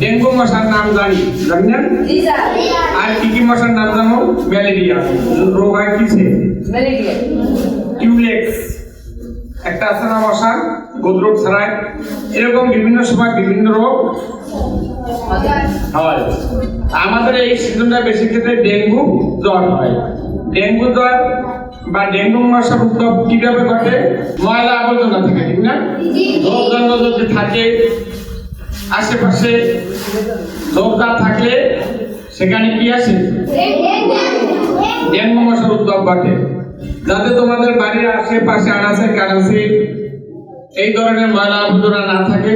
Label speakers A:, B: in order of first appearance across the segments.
A: Dengue মশার নাম জানি জানেন? আর কি কি মশার নাম জানো? ম্যালেরিয়া। রোগ হয় কিসে? টিউলেক্স একটা আছে না মশা গোদরোগ ছড়ায়। এরকম বিভিন্ন সময় বিভিন্ন রোগ হয়। আমাদের এই সিজনটা বেশি ক্ষেত্রে ডেঙ্গু জ্বর হয়। ডেঙ্গু জ্বর বা ডেঙ্গু মশার উদ্ভব কীভাবে ঘটে? ময়লা আবর্জনা থেকে ঠিক না? রোগ জন্ম যদি থাকে আশেপাশে ঝোপঝাড় থাকলে সেখানে কি আসে ডেঙ্গু মশার উদ্ভব যাতে তোমাদের বাড়ির আশেপাশে আনাচে কানাচে এই ধরনের ময়লা আবর্জনা না থাকে,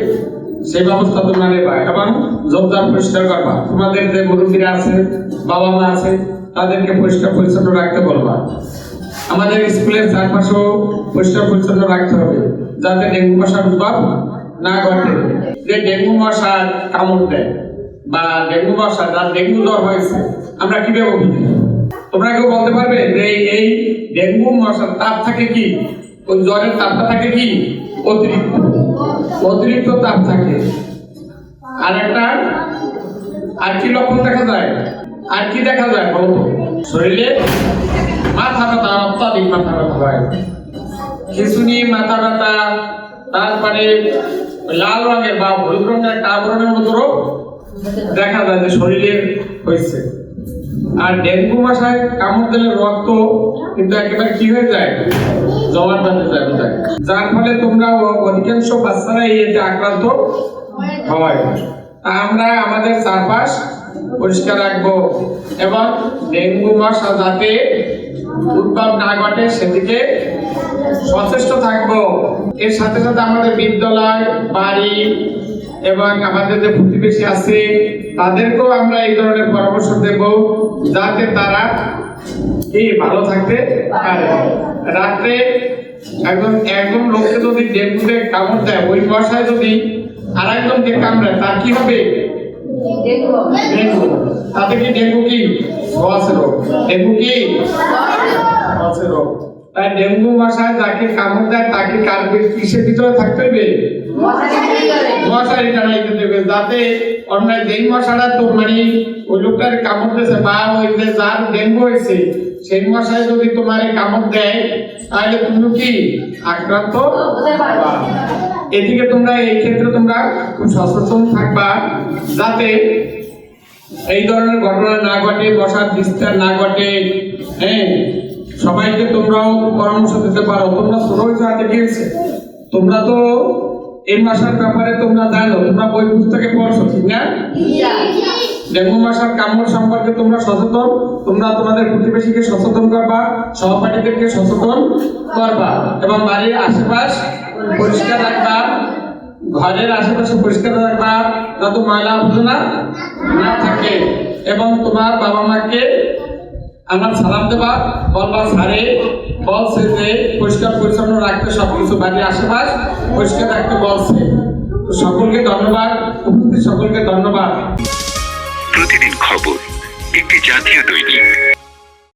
A: সেই ব্যবস্থা তোমরা নেবা এবং জোরদার পরিষ্কার করবা। তোমাদের যে মুরব্বীরা আছে বাবা মা আছে, তাদেরকে পরিষ্কার পরিচ্ছন্ন রাখতে বলবা। আমাদের স্কুলের চারপাশেও পরিষ্কার পরিচ্ছন্ন রাখতে হবে, যাতে ডেঙ্গু মশার উদ্ভব না ঘটে। যে ডেঙ্গু মশার কামড় দেয় বা ডেঙ্গু মশা যার ডেঙ্গু জ্বর হয়েছে, আমরা কীভাবে বুঝি তোমরা কেউ বলতে পারবে যে এই- এই ডেঙ্গু মশার তাপ থাকে কি? ওই জ্বরের তাপটা থাকে কি? অতিরিক্ত। অতিরিক্ত তাপ থাকে। আর একটা, আর কি লক্ষণ দেখা যায়? আর কি দেখা যায় বলতো? শরীরে মাথা ব্যথা, অত্যাধিক মাথা ব্যথা হয়। খিচুনি, মাথা ব্যথা তারপরে লাল রঙের বা হলুদ রঙের একটা আবরণের মতো দেখা যায় যে শরীরে হয়েছে। আর ডেঙ্গু মশায় কামড় দিলে রক্ত কিন্তু একেবারে কি হয়ে যায়? জমাট বাঁধে যায়। যার ফলে তোমরা অধিকাংশ বাচ্চারা এতে আক্রান্ত হয়। আমরা আমাদের চারপাশ পরিষ্কার রাখব এবং ডেঙ্গু মশা যাতে উদ্ভব না ঘটে সেদিকে সচেষ্ট থাকব। এর সাথে সাথে আমাদের বিদ্যালয় বাড়ি এবং আমাদের যে প্রতিবেশী আছে তাদেরকেও আমরা এই ধরনের পরামর্শ দেব যাতে তারা কি ভালো থাকতে পারে। রাত্রে একদম একদম লোককে যদি ডেঙ্গুতে কামড় দেয় ওই মশায় যদি আর একজনকে কামড়ায় তার কি হবে?
B: ডেঙ্গু।
A: তাতে কি ডেঙ্গু কি? রোগ। ডেঙ্গু কি? তাই ডেঙ্গু মশায় যাকে কামড় দেয়, তাকে কার কিসের ভিতরে থাকতে হবে। মশারি টানাইতে দেবে, যাতে অন্য যেই মশাটা তো মানে ওই লোকটার কামড় দিয়েছে বা যে যার ডেঙ্গু হয়েছে, সেই মশাই যদি তোমার কামড় দেয়, তাহলে তুমি কি আক্রান্ত এদিকে তোমরা, এই ক্ষেত্রে তোমরা খুব সচেতন থাকবা, যাতে এই ধরনের ঘটনা না ঘটে, মশার বিস্তার না ঘটে হ্যাঁ? সবাইকে তোমরাও পরামর্শ দিতে পারো। তোমরা ছোট হাতে কি হয়েছে তোমরা তো এই মশার ব্যাপারে তোমরা জানো। তোমরা বই পুস্তকে পড়ছো ঠিক না? ডেঙ্গু মশার কামড় সম্পর্কে তোমরা সচেতন। তোমরা তোমাদের প্রতিবেশীকে সচেতন করবা সহপাঠীদেরকে সচেতন করবা এবং বাড়ির আশেপাশ পরিষ্কার রাখবা ঘরের আশেপাশে পরিষ্কার রাখবা যাতে ময়লা আবর্জনা না থাকে এবং তোমার বাবা মাকে আমার সালাম দেবা। বলবা, সারে, বল যে পরিষ্কার পরিচ্ছন্ন রাখতে সব কিছু বাড়ির আশেপাশ পরিষ্কার রাখতে বলছে। সকলকে ধন্যবাদ সকলকে ধন্যবাদ।
C: প্রতিদিন খবর, একটি জাতীয় দৈনিক।